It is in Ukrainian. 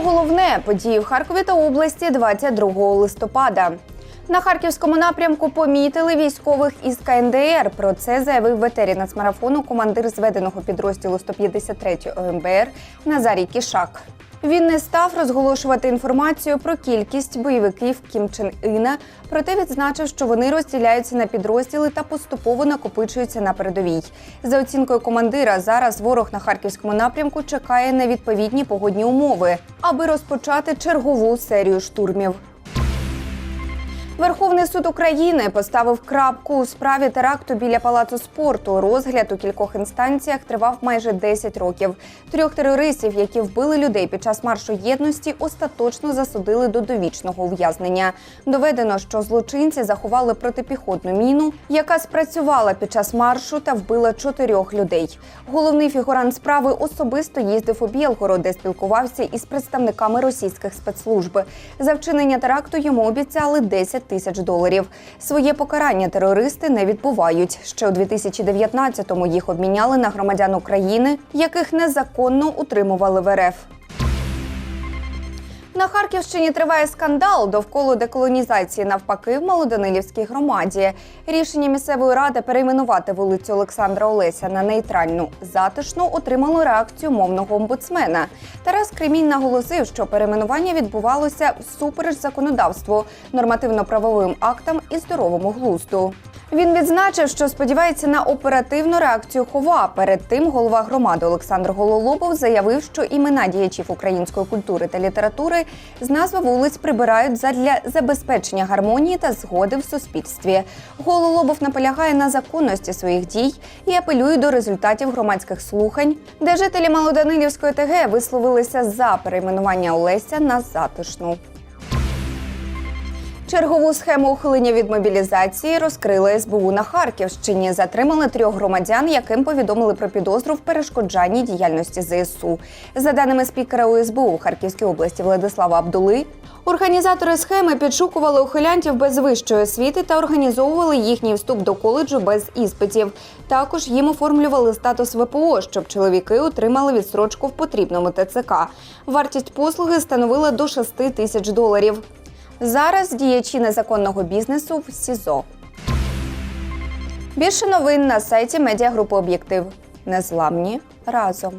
головне події в Харкові та області 22 листопада. На харківському напрямку помітили військових із КНДР. Про це заявив ветері нацмарафону командир зведеного підрозділу 153 ОМБР Назарій Кішак. Він не став розголошувати інформацію про кількість бойовиків Кім Чен Іна, проте відзначив, що вони розділяються на підрозділи та поступово накопичуються на передовій. За оцінкою командира, зараз ворог на харківському напрямку чекає на відповідні погодні умови, аби розпочати чергову серію штурмів. Верховний суд України поставив крапку у справі теракту біля палацу спорту. Розгляд у кількох інстанціях тривав майже 10 років. Трьох терористів, які вбили людей під час маршу єдності, остаточно засудили до довічного ув'язнення. Доведено, що злочинці заховали протипіхотну міну, яка спрацювала під час маршу та вбила чотирьох людей. Головний фігурант справи особисто їздив у Білгород, де спілкувався із представниками російських спецслужб. За вчинення теракту йому обіцяли 10 тисяч доларів. Своє покарання терористи не відбувають. Ще у 2019-му їх обміняли на громадян України, яких незаконно утримували в РФ. На Харківщині триває скандал довкола деколонізації навпаки в Малоданилівській громаді. Рішення місцевої ради перейменувати вулицю Олександра Олеся на нейтральну затишну отримало реакцію мовного омбудсмена. Тарас Кремінь наголосив, що перейменування відбувалося всупереч законодавству, нормативно-правовим актам і здоровому глузду. Він відзначив, що сподівається на оперативну реакцію хова. Перед тим голова громади Олександр Гололобов заявив, що імена діячів української культури та літератури з назви вулиць прибирають задля забезпечення гармонії та згоди в суспільстві. Гололобов наполягає на законності своїх дій і апелює до результатів громадських слухань, де жителі Малоданилівської ТГ висловилися за перейменування Олеся на затишну. Чергову схему ухилення від мобілізації розкрили СБУ на Харківщині. Затримали трьох громадян, яким повідомили про підозру в перешкоджанні діяльності ЗСУ. За даними спікера УСБУ в Харківській області Владислава Абдули, організатори схеми підшукували ухилянтів без вищої освіти та організовували їхній вступ до коледжу без іспитів. Також їм оформлювали статус ВПО, щоб чоловіки отримали відстрочку в потрібному ТЦК. Вартість послуги становила до 6 тисяч доларів. Зараз діячі незаконного бізнесу в СІЗО. Більше новин на сайті медіагрупи Об'єктив. Незламні разом.